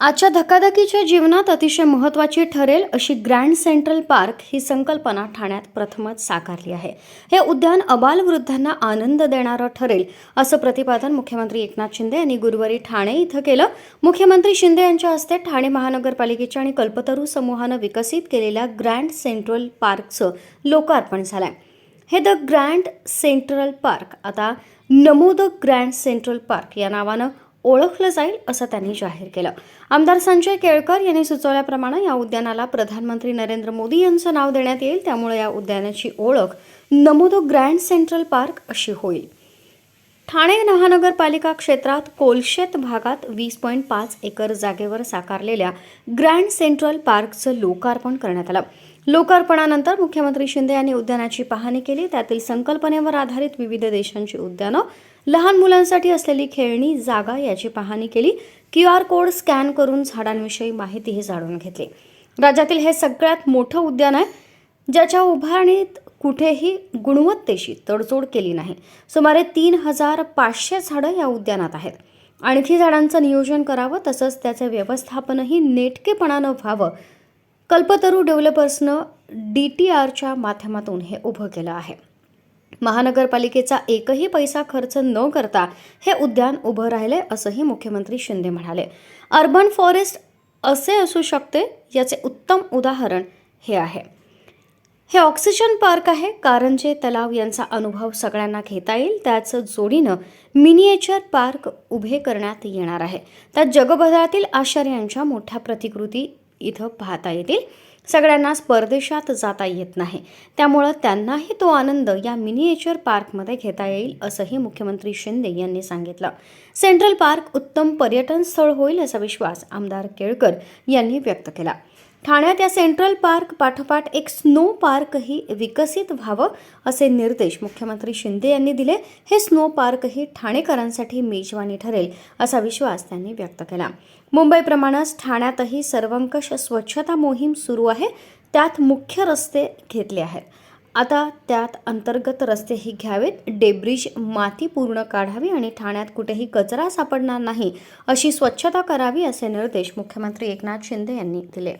आजच्या धकाधकीच्या जीवनात अतिशय महत्त्वाची ठरेल अशी ग्रँड सेंट्रल पार्क ही संकल्पना ठाण्यात प्रथमच साकारली आहे. हे उद्यान अबालवृद्धांना आनंद देणारं ठरेल असं प्रतिपादन मुख्यमंत्री एकनाथ शिंदे यांनी गुरुवारी ठाणे इथं केलं. मुख्यमंत्री शिंदे यांच्या हस्ते ठाणे महानगरपालिकेच्या आणि कल्पतरू समूहानं विकसित केलेल्या ग्रँड सेंट्रल पार्कचं लोकार्पण झालंय. हे द ग्रँड सेंट्रल पार्क आता Namo the Grand Central Park या नावानं ओळखलं जाईल असं त्यांनी जाहीर केलं. आमदार संजय केळकर यांनी सुचवल्याप्रमाणे या उद्यानाला प्रधानमंत्री नरेंद्र मोदी यांचं नाव देण्यात येईल. त्यामुळे या उद्यानाची ओळख नमोदो ग्रँड सेंट्रल पार्क अशी होईल. ठाणे महानगरपालिका क्षेत्रात कोलशेत भागात वीस पॉईंट पाच एकर जागेवर साकारलेल्या ग्रँड सेंट्रल पार्कचं लोकार्पण करण्यात आलं. लोकार्पणानंतर मुख्यमंत्री शिंदे यांनी उद्यानाची पाहणी केली. त्यातील संकल्पनेवर आधारित विविध देशांची उद्यानं लहान मुलांसाठी असलेली खेळणी जागा याची पाहणी केली. क्यू आर कोड स्कॅन करून झाडांविषयी माहितीही जाणून घेतली. राज्यातील हे सगळ्यात मोठं उद्यान आहे ज्याच्या उभारणीत कुठेही गुणवत्तेशी तडजोड केली नाही. सुमारे तीन हजार पाचशे झाडं या उद्यानात आहेत. आणखी झाडांचं नियोजन करावं तसंच त्याचं व्यवस्थापनही नेटकेपणानं व्हावं कल्पतरू डेव्हलपर्सनं डी टी आरच्या माध्यमातून हे उभं केलं आहे. महानगरपालिकेचा एकही पैसा खर्च न करता हे उद्यान उभं राहिले असंही मुख्यमंत्री शिंदे म्हणाले. अर्बन फॉरेस्ट असे असू शकते याचे उत्तम उदाहरण हे आहे. हे ऑक्सिजन पार्क आहे. कारंजे तलाव यांचा अनुभव सगळ्यांना घेता येईल त्याच जोडीनं मिनिएचर पार्क उभे करण्यात येणार आहे. त्यात जगभरातील आश्चर्यांच्या मोठ्या प्रतिकृती इथं पाहता येतील. सगळ्यांनाच परदेशात जाता येत नाही. त्यामुळं त्यांनाही तो आनंद या मिनिएचर पार्कमध्ये घेता येईल असंही मुख्यमंत्री शिंदे यांनी सांगितलं. सेंट्रल पार्क उत्तम पर्यटन स्थळ होईल असा विश्वास आमदार केळकर यांनी व्यक्त केला. ठाण्यात या सेंट्रल पार्क पाठोपाठ एक स्नो पार्कही विकसित व्हावं असे निर्देश मुख्यमंत्री शिंदे यांनी दिले. हे स्नो पार्कही ठाणेकरांसाठी मेजवानी ठरेल असा विश्वास त्यांनी व्यक्त केला. मुंबईप्रमाणेच ठाण्यातही सर्वंकष स्वच्छता मोहीम सुरू आहे. त्यात मुख्य रस्ते घेतले आहेत. आता त्यात अंतर्गत रस्तेही घ्यावेत. डेब्रिज माती पूर्ण काढावी आणि ठाण्यात कुठेही कचरा सापडणार नाही अशी स्वच्छता करावी असे निर्देश मुख्यमंत्री एकनाथ शिंदे यांनी दिले.